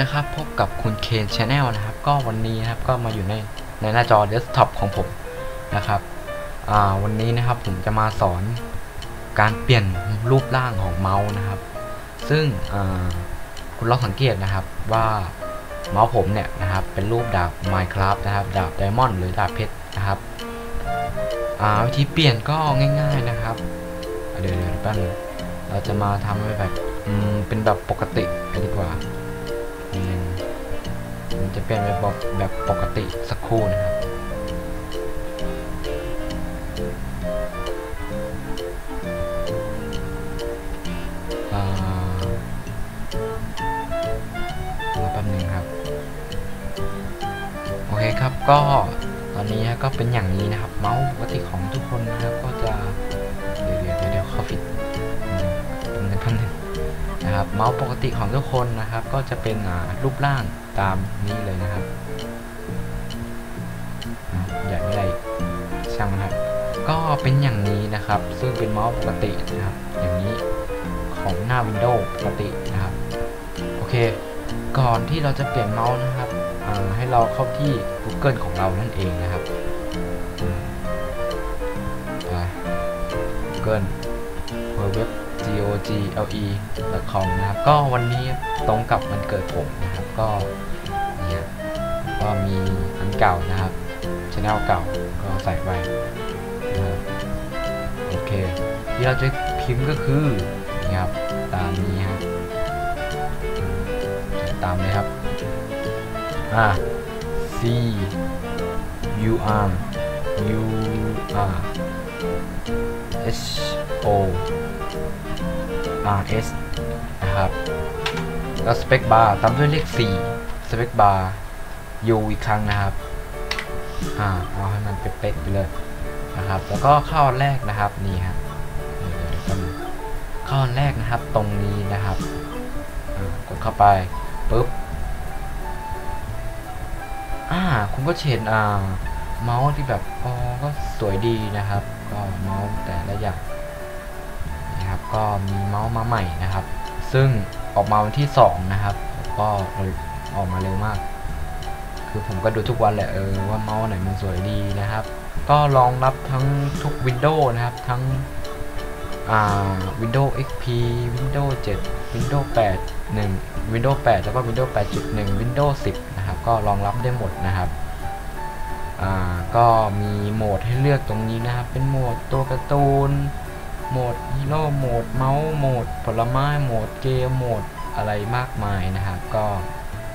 นะครับ พบกับคุณเคนชาแนลนะครับ ก็วันนี้นะครับก็มาอยู่ในในหน้าจอเดสก์ท็อปของผมนะครับวันนี้นะครับผมจะมาสอนการเปลี่ยนรูปร่างของเมาส์นะครับ ซึ่งคุณลองสังเกตนะครับว่าเมาส์ผมเนี่ยนะครับเป็นรูปดาบ Minecraft นะครับดาบไดมอนด์หรือดาบเพชรนะครับวิธีเปลี่ยนก็ง่าย ๆนะครับเดี๋ยวเดี๋ยวแป๊บนึงเราจะมาทำให้แบบเป็นแบบปกติดีกว่า มมันจะเปลี่ยนแบบแบบปกติสักครู่นะครับอ่ารอแป๊บนึงครับ โอเคครับก็ตอนนี้ก็เป็นอย่างนี้นะครับ เมาส์ปกติของทุกคนนะครับก็จะ นะครับเมาส์ปกติของทุกคนนะครับ ก็จะเป็นรูปร่างตามนี้เลยนะครับอ่าใหญ่ไม่ได้ช่างมันครับก็เป็นอย่างนี้นะครับ ซึ่งเป็นเมาส์ปกตินะครับ อย่างนี้ของหน้า Windows ปกตินะครับ โอเค ก่อนที่เราจะเปลี่ยนเมาส์นะครับให้เราเข้าที่ Google ของเรานั่นเองนะครับไป Google w w w g o g l e com นะครับก็วันนี้ตรงกับวันเกิดผมนะครับก็เนี่ยก็มีอันเก่านะครับช anel เก่าก็ใส่ไว้นะครับโอเคที่เราจะพิมพ์ก็คือนี่ครับตามนี้ฮะอืมตามเลยครับอ่า C U R U R H O R S นะครับแล้วสเปคบาร์ตามด้วยเลข4สเปคบาร์ U อีกครั้งนะครับอ่าเอาให้มันเป๊ะๆไปเลยนะครับแล้วก็เข้าอันแรกนะครับนี่ครับเดี๋ยวเดี๋ยวแป๊บนึงเข้าอันแรกนะครับตรงนี้นะครับกดเข้าไปปุ๊บอ่าคุณก็เห็นอ่าเมาส์ที่แบบอ๋อก็สวยดีนะครับ ก็เมาส์แต่ละอย่าง ก็มีเมาส์มาใหม่นะครับ ซึ่งออกมาวันที่ 2 นะครับ ก็ออกมาเร็วมาก คือผมก็ดูทุกวันแหละเออว่าเมาส์ไหนมันสวยดีนะครับ ก็รองรับทั้งทุก Windows นะครับ ทั้ง อ่า Windows XP Windows 7 Windows 8 1 Windows 8 แล้วก็ Windows 8.1 Windows 10 นะครับ ก็รองรับได้หมดนะครับอ่าก็มีโหมดให้เลือกตรงนี้นะครับ เป็นโหมดตัวการ์ตูน โหมดฮีโร่โหมดเมาส์โหมดผลไม้โหมดเกมโหมดอะไรมากมายนะครับ ก็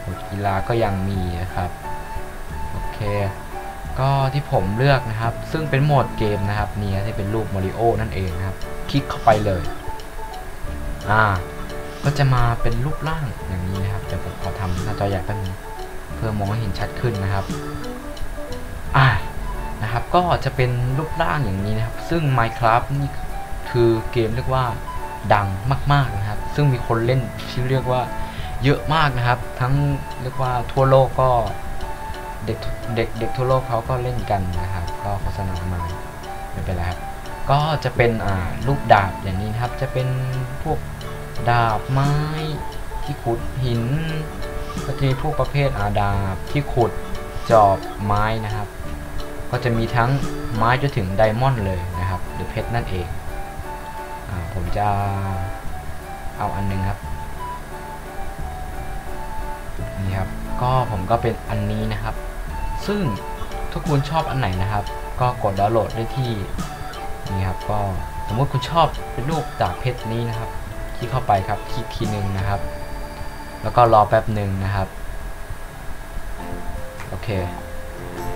โหมดกีฬาก็ยังมีนะครับโอเคก็ที่ผมเลือกนะครับ ซึ่งเป็นโหมดเกมนะครับนี่ที่เป็นรูปมาริโอนั่นเองนะครับ คลิกเข้าไปเลยอ่าก็จะมาเป็นรูปร่างอย่างนี้นะครับเดี๋ยวผมขอทำหน้าจอใหญ่แป๊บนึงเพื่อมองให้เห็นชัดขึ้นนะครับอ่านะครับ ก็จะเป็นรูปร่างอย่างนี้นะครับ ซึ่ง Minecraft นี่ คือเกมเรียกว่าดังมาก ๆนะครับ ซึ่งมีคนเล่นที่เรียกว่าเยอะมากนะครับ ทั้งเรียกว่าทั่วโลกก็เด็กเด็กเด็กทั่วโลกเขาก็เล่นกันนะครับ ก็โฆษณามาไม่เป็นไรครับก็จะเป็นอ่ารูปดาบอย่างนี้นะครับ จะเป็นพวกดาบไม้ที่ขุดหินก็จะมีพวกประเภทอาดาบที่ขุดจอบไม้นะครับ ก็จะมีทั้งไม้จนถึงไดมอนด์เลยนะครับ หรือเพชรนั่นเอง ผมจะเอาอันหนึงครับ นี่ครับ ก็ผมก็เป็นอันนี้นะครับ ซึ่งถ้าคุณชอบอันไหนนะครับ ก็กดดาวน์โหลดได้ที่ นี่ครับ ก็สมมติคุณชอบเป็นรูปดาบเพชรนี้นะครับ คลิกเข้าไปครับ คลิกทีหนึ่งนะครับ แล้วก็รอแป๊บหนึ่งนะครับ โอเค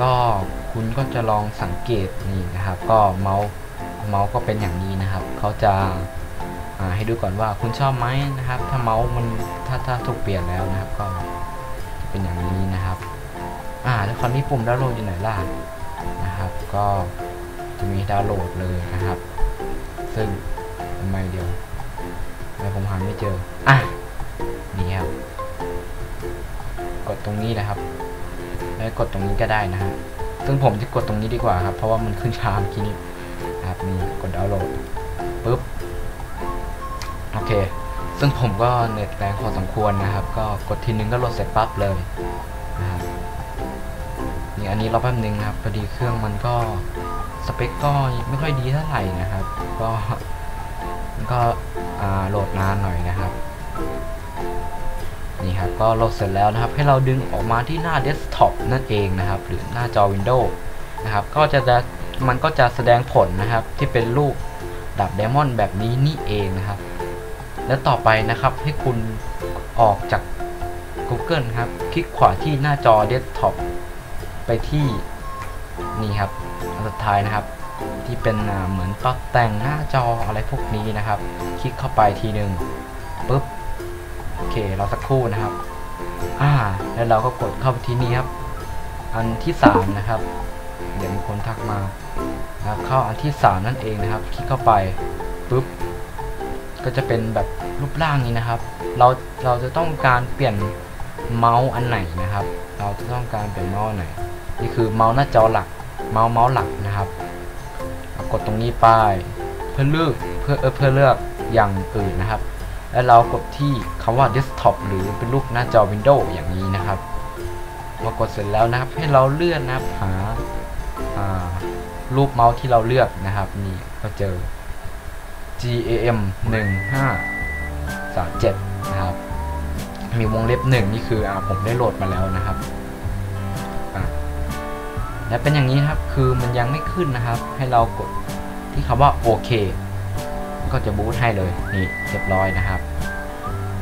ก็คุณก็จะลองสังเกตนี่นะครับ ก็เมาส์เมาส์ก็เป็นอย่างนี้นะครับ เขาจะาให้ดูก่อนว่าคุณชอบไหมนะครับ ถ้าเมาส์มันถ้าถ้าถูกเปลี่ยนแล้วนะครับ ก็จะเป็นอย่างนี้นะครับ อ่าแล้วคราวนี้ปุ่มดาวน์โหลดอยู่ไหนล่ะนะครับ ก็จะมีดาวน์โหลดเลยนะครับ ซึ่งทำไมเดียวทำไมผมหาไม่เจออะนี่ครับกดตรงนี้นะครับ แล้วกดตรงนี้ก็ได้นะฮะซึ่งผมจะกดตรงนี้ดีกว่าครับ เพราะว่ามันขึ้นช้าเมื่อกี้นี้ครับนี่กดดาวน์โหลด ปุ๊บโอเค ซึ่งผมก็เน็ตแรงพอสมควรนะครับ ก็กดทีนึงก็โหลดเสร็จปั๊บเลยนะครับนี่อันนี้รอแป๊บนึงนะครับพอดีเครื่องมันก็สเปคก็ไม่ค่อยดีเท่าไหร่นะครับ ก็มันก็โหลดนานหน่อยนะครับนี่ครับก็โหลดเสร็จแล้วนะครับ ให้เราดึงออกมาที่หน้าเดสก์ท็อปนั่นเองนะครับ หรือหน้าจอ Windows นะครับ ก็จะมันก็จะแสดงผลนะครับที่เป็นรูป ดาบไดมอนด์แบบนี้นี่เองนะครับ และต่อไปนะครับให้คุณออกจาก Google ครับ คลิกขวาที่หน้าจอเดสก์ท็อปไปที่นี่ครับอันสุดท้ายนะครับ ที่เป็นเหมือนปรับแต่งหน้าจออะไรพวกนี้นะครับ คลิกเข้าไปทีหนึ่งปุ๊บโอเคเราสักครู่นะครับอ่าแล้วเราก็กดเข้าไปที่นี่ครับ อันที่สามนะครับ เดี๋ยวมีคนทักมานะครับเข้าอันที่สามนั่นเองนะครับ คลิกเข้าไปปุ๊บก็จะเป็นแบบรูปร่างนี้นะครับ เราเราจะต้องการเปลี่ยนเมาส์อันไหนนะครับ เราจะต้องการเปลี่ยนเมาส์ไหน นี่คือเมาส์หน้าจอหลัก เมาส์เมาส์หลักนะครับกดตรงนี้ไปเพื่อเลือกเพื่อเออเพื่อเลือกอย่างอื่นนะครับ แล้วเรากดที่คำว่า desktop หรือเป็นรูปหน้าจอ Windows อย่างนี้นะครับพอกดเสร็จแล้วนะครับ ให้เราเลื่อนนะครับหา รูปเมาส์ที่เราเลือกนะครับ นี่ก็เจอ GAM 1537นะครับ มีวงเล็บหนึ่งนี่คืออผมได้โหลดมาแล้วนะครับและเป็นอย่างนี้ครับ คือมันยังไม่ขึ้นนะครับ ให้เรากดที่คำว่าโอเค ก็จะบูตให้เลย นี่เรียบร้อยนะครับ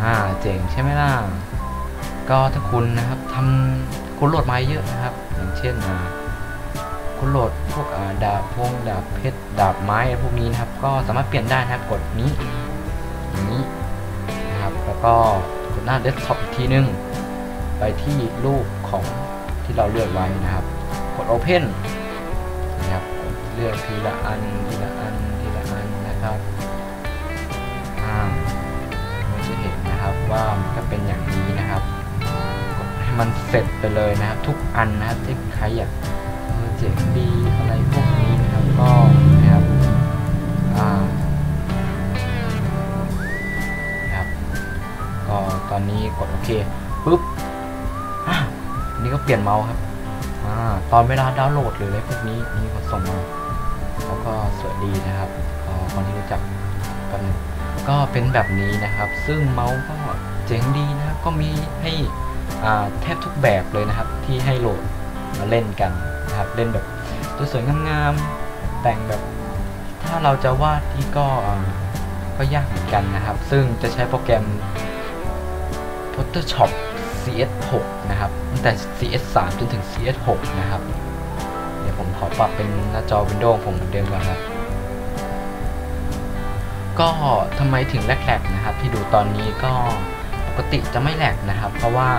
อ่า เจ๋งใช่ไหมล่ะ ก็ถ้าคุณนะครับทำคุณโหลดมาเยอะนะครับ อย่างเช่นอ่า คุณโหลดพวกอ่าดาบพงดาบเพชรดาบไม้พวกนี้นะครับ ก็สามารถเปลี่ยนได้นะครับกดนี้นี้นะครับแล้วก็กดหน้าเดสก์ท็อปอีกทีนึง ไปที่รูปของที่เราเลือกไว้นะครับ กด Open นะครับเลือกทีละอันทีละอันทีละอันนะครับอ่าเราจะเห็นนะครับว่ามันก็เป็นอย่างนี้นะครับ กดให้มันเสร็จไปเลยนะครับ ทุกอันนะครับที่ใครอยาก เจ๋งดีอะไรพวกนี้นะครับก็นะครับอ่านะครับก็ตอนนี้กดโอเคปุ๊บอะนี่ก็เปลี่ยนเมาส์ครับอ่าตอนเวลาดาวน์โหลดหรืออะไรพวกนี้นี่เขาส่งมาแล้วก็สวยดีนะครับก็คนที่รู้จักกันก็เป็นแบบนี้นะครับ ซึ่งเมาส์ก็เจ๋งดีนะครับก็มีให้อ่าแทบทุกแบบเลยนะครับที่ให้โหลดมาเล่นกัน นะครับเล่นแบบตัวสวยงามๆแต่งแบบ ถ้าเราจะวาดที่ก็ก็ยากเหมือนกันนะครับ ซึ่งจะใช้โปรแกรม Photoshop CS6 นะครับตั้งแต่ CS3 จนถึง CS6 นะครับ เดี๋ยวผมขอปรับเป็นหน้าจอ Windows ผมเหมือนเดิมก่อนครับ ก็ทำไมถึงแหลกๆนะครับ ที่ดูตอนนี้ก็ปกติจะไม่แหลกนะครับ เพราะว่า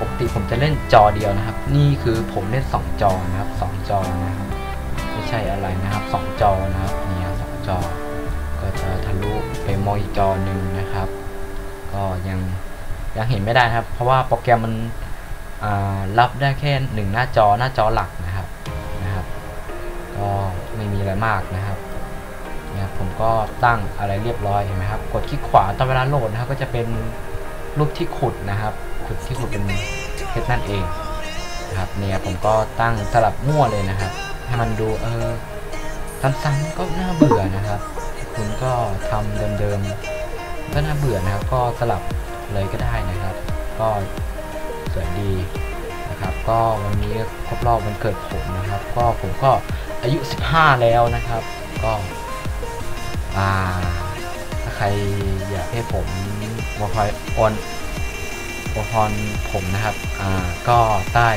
ปกติผมจะเล่นจอเดียวนะครับ นี่คือผมเล่น 2 จอนะครับ2จอนะครับ ไม่ใช่อะไรนะครับ 2 จอนะครับนี่สองจอ ก็จะทะลุไปมออีกจอหนึ่งนะครับ ก็ยังยังเห็นไม่ได้นะครับ เพราะว่าโปรแกรมมันรับได้แค่หนึ่งหน้าจอหน้าจอหลักนะครับนะครับ ก็ไม่มีอะไรมากนะครับเนี่ยผมก็ตั้งอะไรเรียบร้อยเห็นไหมครับ กดคลิกขวาตอนเวลาโหลดนะครับ ก็จะเป็นรูปที่ขุดนะครับุดที่ขุดเป็นเพชรนั่นเองนะครับเนี่ยผมก็ตั้งสลับมั่วเลยนะครับ ให้มันดูเออซ้ำๆก็น่าเบื่อนะครับ คุณก็ทำเดิมๆก็น่าเบื่อนะครับ ก็สลับเลยก็ได้นะครับ ก็สวยดีนะครับ ก็วันนี้ครบรอบวันเกิดผมนะครับ ก็ผมก็อายุ 15 แล้วนะครับ ก็อ่าถ้าใครอยากให้ผมวอพอยออน วอพรผมนะครับอ่าก็ใต้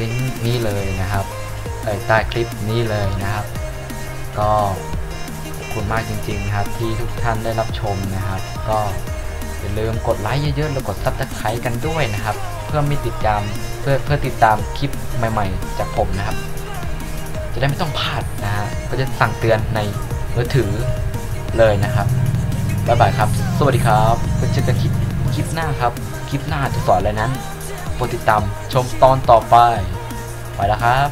ลิงก์นี้เลยนะครับใต้คลิปนี้เลยนะครับ ก็ขอบคุณมากจริงๆครับที่ทุกท่านได้รับชมนะครับ ก็อย่าลืมกดไลค์เยอะๆแล้วกดซับสไครต์กันด้วยนะครับ เพื่อไม่ติดตามเพื่อเพื่อติดตามคลิปใหม่ ๆ จากผมนะครับ จะได้ไม่ต้องพลาดนะฮะก็จะสั่งเตือนในมือถือเลยนะครับบ๊ายบายครับ สวัสดีครับไว้เจอกันคลิปคลิปหน้าครับ คลิปหน้าจะสอนอะไรนั้นโปรดติดตามชมตอนต่อไป ไปแล้วครับ